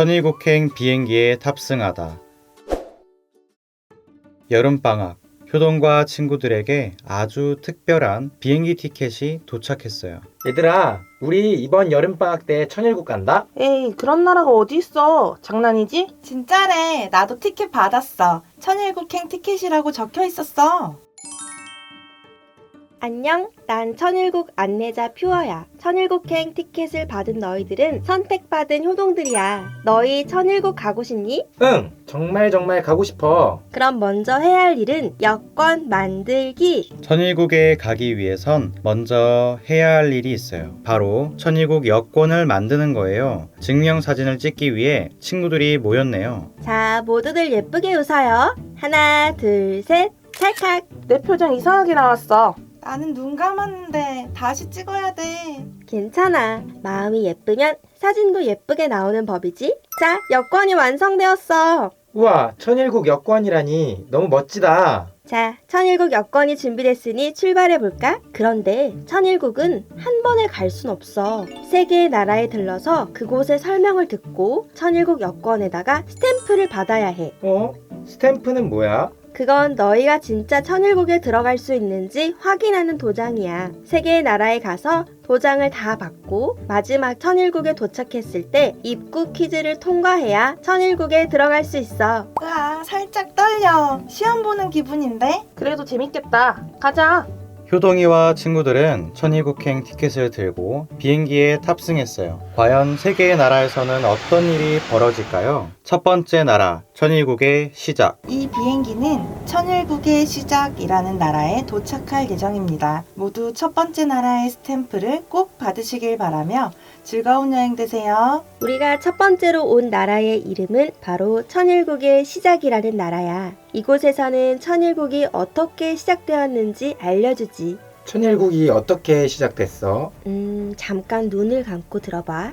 천일국행 비행기에 탑승하다. 여름방학, 효동과 친구들에게 아주 특별한 비행기 티켓이 도착했어요. 얘들아, 우리 이번 여름방학 때 천일국 간다? 에이, 그런 나라가 어디 있어? 장난이지? 진짜래. 나도 티켓 받았어. 천일국행 티켓이라고 적혀 있었어. 안녕, 난 천일국 안내자 퓨어야. 천일국행 티켓을 받은 너희들은 선택받은 효동들이야. 너희 천일국 가고 싶니? 응, 정말 정말 가고 싶어. 그럼 먼저 해야 할 일은 여권 만들기. 천일국에 가기 위해선 먼저 해야 할 일이 있어요. 바로 천일국 여권을 만드는 거예요. 증명 사진을 찍기 위해 친구들이 모였네요. 자, 모두들 예쁘게 웃어요. 하나, 둘, 셋, 찰칵. 내 표정 이상하게 나왔어. 나는 눈 감았는데 다시 찍어야 돼. 괜찮아. 마음이 예쁘면 사진도 예쁘게 나오는 법이지. 자, 여권이 완성되었어. 우와, 천일국 여권이라니 너무 멋지다. 자, 천일국 여권이 준비됐으니 출발해 볼까? 그런데 천일국은 한 번에 갈 순 없어. 세 개의 나라에 들러서 그곳의 설명을 듣고 천일국 여권에다가 스탬프를 받아야 해. 어? 스탬프는 뭐야? 그건 너희가 진짜 천일국에 들어갈 수 있는지 확인하는 도장이야. 세 개의 나라에 가서 도장을 다 받고 마지막 천일국에 도착했을 때 입국 퀴즈를 통과해야 천일국에 들어갈 수 있어. 으아, 살짝 떨려. 시험 보는 기분인데? 그래도 재밌겠다. 가자. 효동이와 친구들은 천일국행 티켓을 들고 비행기에 탑승했어요. 과연 세 개의 나라에서는 어떤 일이 벌어질까요? 첫 번째 나라, 천일국의 시작. 이 비행기는 천일국의 시작이라는 나라에 도착할 예정입니다. 모두 첫 번째 나라의 스탬프를 꼭 받으시길 바라며 즐거운 여행 되세요. 우리가 첫 번째로 온 나라의 이름은 바로 천일국의 시작이라는 나라야. 이곳에서는 천일국이 어떻게 시작되었는지 알려주지. 천일국이 어떻게 시작됐어? 음, 잠깐 눈을 감고 들어봐.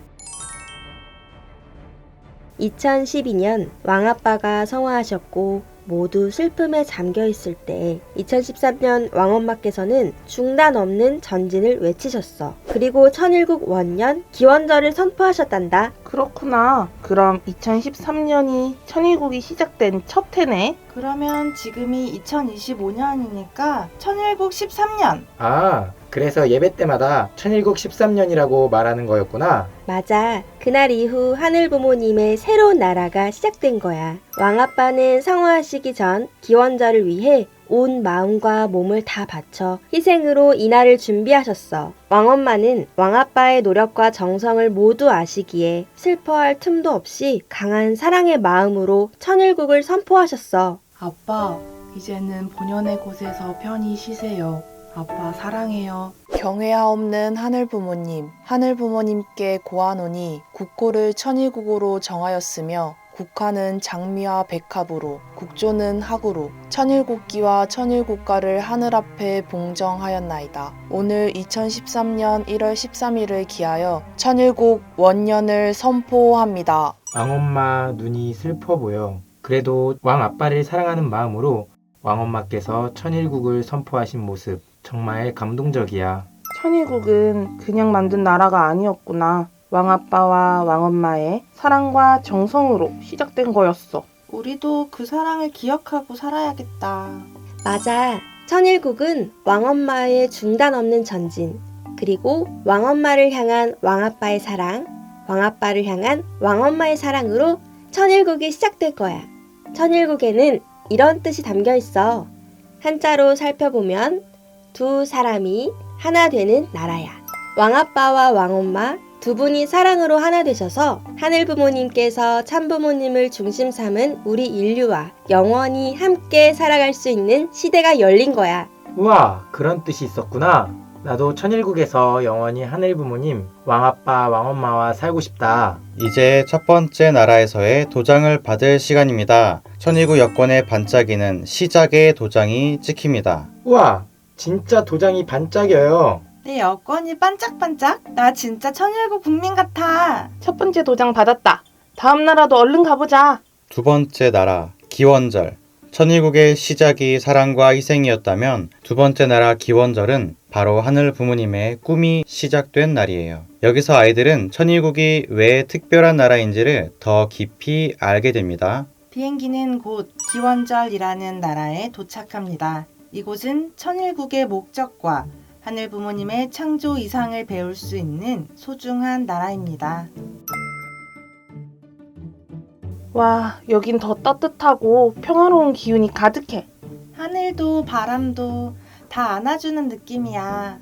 2012년 왕아빠가 성화하셨고 모두 슬픔에 잠겨 있을 때 2013년 왕엄마께서는 중단 없는 전진을 외치셨어. 그리고 천일국 원년 기원절을 선포하셨단다. 그렇구나. 그럼 2013년이 천일국이 시작된 첫 해네. 그러면 지금이 2025년이니까 천일국 13년. 아, 그래서 예배 때마다 천일국 13년이라고 말하는 거였구나. 맞아. 그날 이후 하늘 부모님의 새로운 나라가 시작된 거야. 왕아빠는 성화하시기 전 기원절을 위해 온 마음과 몸을 다 바쳐 희생으로 이날을 준비하셨어. 왕엄마는 왕아빠의 노력과 정성을 모두 아시기에 슬퍼할 틈도 없이 강한 사랑의 마음으로 천일국을 선포하셨어. 아빠, 이제는 본연의 곳에서 편히 쉬세요. 아빠 사랑해요. 경외하옵는 하늘 부모님, 하늘 부모님께 고하노니 국호를 천일국으로 정하였으며 국화는 장미와 백합으로, 국조는 학으로, 천일국기와 천일국가를 하늘 앞에 봉정하였나이다. 오늘 2013년 1월 13일을 기하여 천일국 원년을 선포합니다. 왕엄마 눈이 슬퍼 보여. 그래도 왕 아빠를 사랑하는 마음으로 왕엄마께서 천일국을 선포하신 모습 정말 감동적이야. 천일국은 그냥 만든 나라가 아니었구나. 왕아빠와 왕엄마의 사랑과 정성으로 시작된 거였어. 우리도 그 사랑을 기억하고 살아야겠다. 맞아. 천일국은 왕엄마의 중단 없는 전진, 그리고 왕엄마를 향한 왕아빠의 사랑, 왕아빠를 향한 왕엄마의 사랑으로 천일국이 시작될 거야. 천일국에는 이런 뜻이 담겨 있어. 한자로 살펴보면 두 사람이 하나 되는 나라야. 왕아빠와 왕엄마 두 분이 사랑으로 하나 되셔서 하늘 부모님께서 참 부모님을 중심 삼은 우리 인류와 영원히 함께 살아갈 수 있는 시대가 열린 거야. 우와, 그런 뜻이 있었구나. 나도 천일국에서 영원히 하늘 부모님, 왕아빠, 왕엄마와 살고 싶다. 이제 첫 번째 나라에서의 도장을 받을 시간입니다. 천일국 여권에 반짝이는 시작의 도장이 찍힙니다. 우와, 진짜 도장이 반짝여요. 내 여권이 반짝반짝? 나 진짜 천일국 국민 같아. 첫 번째 도장 받았다. 다음 나라도 얼른 가보자. 두 번째 나라, 기원절. 천일국의 시작이 사랑과 희생이었다면 두 번째 나라 기원절은 바로 하늘 부모님의 꿈이 시작된 날이에요. 여기서 아이들은 천일국이 왜 특별한 나라인지를 더 깊이 알게 됩니다. 비행기는 곧 기원절이라는 나라에 도착합니다. 이곳은 천일국의 목적과 하늘 부모님의 창조 이상을 배울 수 있는 소중한 나라입니다. 와, 여긴 더 따뜻하고 평화로운 기운이 가득해. 하늘도 바람도 다 안아주는 느낌이야.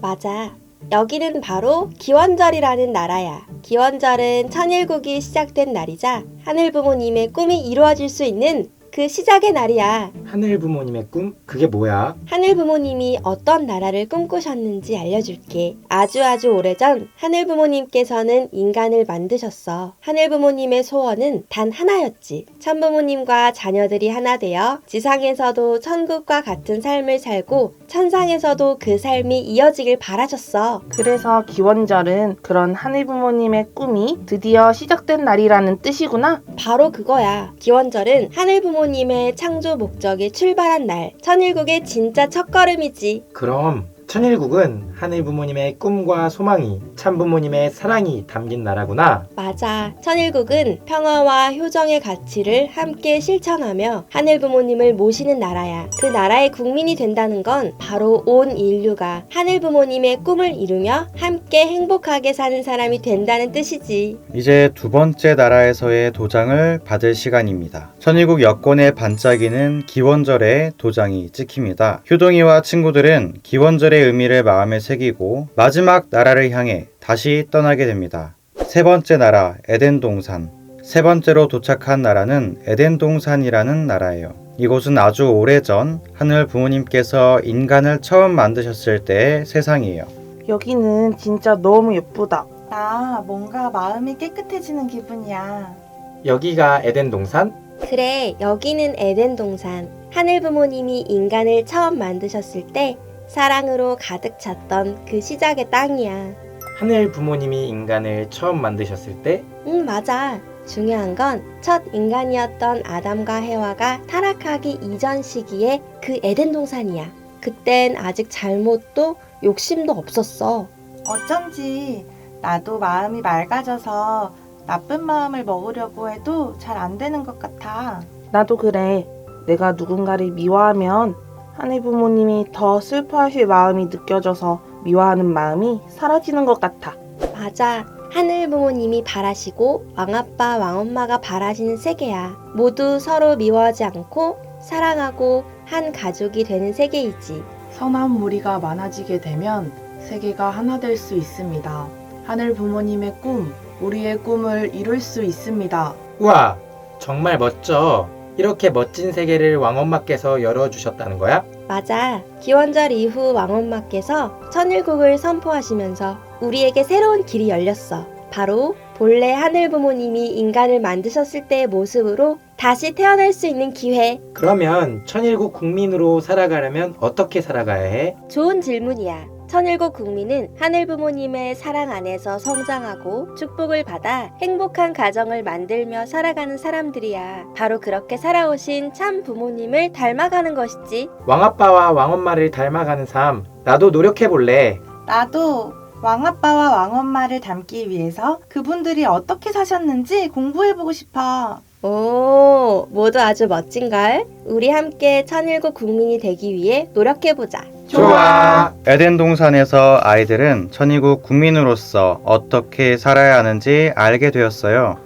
맞아. 여기는 바로 기원절이라는 나라야. 기원절은 천일국이 시작된 날이자 하늘 부모님의 꿈이 이루어질 수 있는 그 시작의 날이야. 하늘 부모님의 꿈? 그게 뭐야? 하늘 부모님이 어떤 나라를 꿈꾸셨는지 알려줄게. 아주 아주 오래전 하늘 부모님께서는 인간을 만드셨어. 하늘 부모님의 소원은 단 하나였지. 천 부모님과 자녀들이 하나 되어 지상에서도 천국과 같은 삶을 살고 천상에서도 그 삶이 이어지길 바라셨어. 그래서 기원절은 그런 하늘 부모님의 꿈이 드디어 시작된 날이라는 뜻이구나. 바로 그거야. 기원절은 하늘 부모 님의 창조 목적이 출발한 날. 천일국의 진짜 첫걸음이지. 그럼 천일국은 하늘 부모님의 꿈과 소망이 참 부모님의 사랑이 담긴 나라구나. 맞아. 천일국은 평화와 효정의 가치를 함께 실천하며 하늘 부모님을 모시는 나라야. 그 나라의 국민이 된다는 건 바로 온 인류가 하늘 부모님의 꿈을 이루며 함께 행복하게 사는 사람이 된다는 뜻이지. 이제 두 번째 나라에서의 도장을 받을 시간입니다. 천일국 여권에 반짝이는 기원절의 도장이 찍힙니다. 효동이와 친구들은 기원절 의 의미를 마음에 새기고 마지막 나라를 향해 다시 떠나게 됩니다. 세 번째 나라 에덴 동산. 세 번째로 도착한 나라는 에덴 동산이라는 나라예요. 이곳은 아주 오래전 하늘 부모님께서 인간을 처음 만드셨을 때의 세상이에요. 여기는 진짜 너무 예쁘다. 나 뭔가 마음이 깨끗해지는 기분이야. 여기가 에덴 동산? 그래, 여기는 에덴 동산. 하늘 부모님이 인간을 처음 만드셨을 때 사랑으로 가득 찼던 그 시작의 땅이야. 하늘 부모님이 인간을 처음 만드셨을 때 응, 맞아. 중요한 건 첫 인간이었던 아담과 해와가 타락하기 이전 시기에 그 에덴 동산이야. 그땐 아직 잘못도 욕심도 없었어. 어쩐지 나도 마음이 맑아져서 나쁜 마음을 먹으려고 해도 잘 안 되는 것 같아. 나도 그래. 내가 누군가를 미워하면 하늘 부모님이 더 슬퍼하실 마음이 느껴져서 미워하는 마음이 사라지는 것 같아. 맞아. 하늘 부모님이 바라시고 왕아빠 왕엄마가 바라시는 세계야. 모두 서로 미워하지 않고 사랑하고 한 가족이 되는 세계이지. 선한 무리가 많아지게 되면 세계가 하나 될 수 있습니다. 하늘 부모님의 꿈, 우리의 꿈을 이룰 수 있습니다. 우와 정말 멋져. 이렇게 멋진 세계를 왕엄마께서 열어주셨다는 거야? 맞아. 기원절 이후 왕엄마께서 천일국을 선포하시면서 우리에게 새로운 길이 열렸어. 바로 본래 하늘 부모님이 인간을 만드셨을 때의 모습으로 다시 태어날 수 있는 기회. 그러면 천일국 국민으로 살아가려면 어떻게 살아가야 해? 좋은 질문이야. 천일국 국민은 하늘 부모님의 사랑 안에서 성장하고 축복을 받아 행복한 가정을 만들며 살아가는 사람들이야. 바로 그렇게 살아오신 참 부모님을 닮아가는 것이지. 왕아빠와 왕엄마를 닮아가는 삶 나도 노력해볼래. 나도 왕아빠와 왕엄마를 닮기 위해서 그분들이 어떻게 사셨는지 공부해보고 싶어. 오, 모두 아주 멋진걸? 우리 함께 천일국 국민이 되기 위해 노력해보자. 좋아. 에덴 동산에서 아이들은 천이국 국민으로서 어떻게 살아야 하는지 알게 되었어요.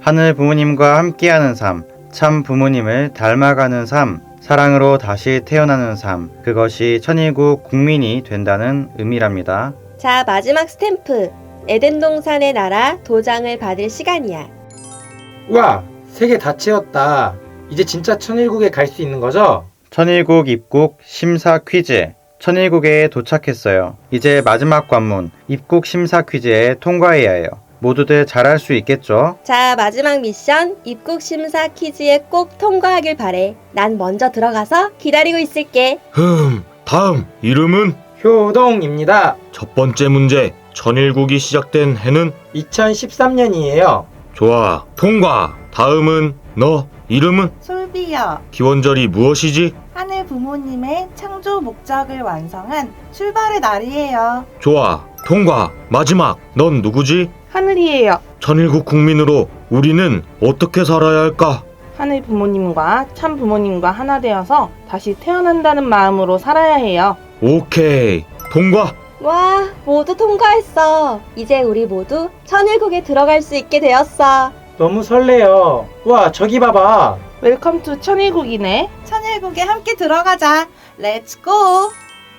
하늘 부모님과 함께하는 삶, 참 부모님을 닮아가는 삶, 사랑으로 다시 태어나는 삶, 그것이 천이국 국민이 된다는 의미랍니다. 자, 마지막 스탬프. 에덴 동산의 나라 도장을 받을 시간이야. 우와 세계 다 채웠다. 이제 진짜 천일국에 갈 수 있는 거죠? 천일국 입국 심사 퀴즈. 천일국에 도착했어요. 이제 마지막 관문, 입국 심사 퀴즈에 통과해야 해요. 모두들 잘할 수 있겠죠? 자, 마지막 미션 입국 심사 퀴즈에 꼭 통과하길 바래. 난 먼저 들어가서 기다리고 있을게. 흠, 다음 이름은 효동입니다. 첫 번째 문제. 천일국이 시작된 해는 2013년이에요. 좋아. 통과. 다음은 너 이름은 솔비 출비여. 기원절이 무엇이지? 하늘 부모님의 창조 목적을 완성한 출발의 날이에요. 좋아. 통과. 마지막. 넌 누구지? 하늘이에요. 천일국 국민으로 우리는 어떻게 살아야 할까? 하늘 부모님과 참 부모님과 하나 되어서 다시 태어난다는 마음으로 살아야 해요. 오케이. 통과. 와, 모두 통과했어. 이제 우리 모두 천일국에 들어갈 수 있게 되었어. 너무 설레요. 와, 저기 봐봐. 웰컴 투 천일국이네. 천일국에 함께 들어가자. 렛츠고!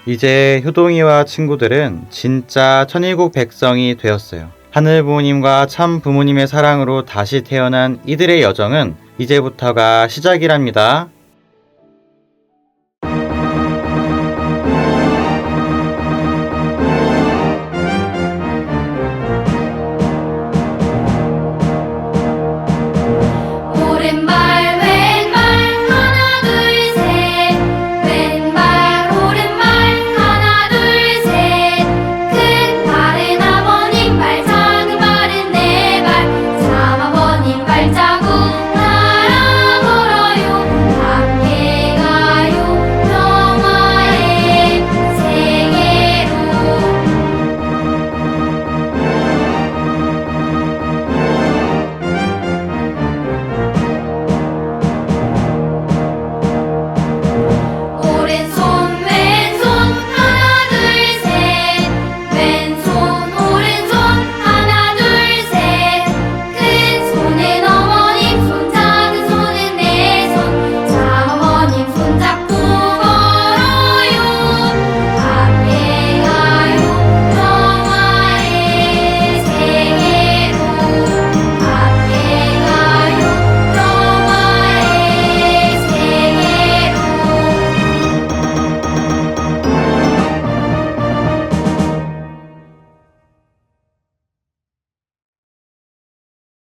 이제 효동이와 친구들은 진짜 천일국 백성이 되었어요. 하늘 부모님과 참 부모님의 사랑으로 다시 태어난 이들의 여정은 이제부터가 시작이랍니다.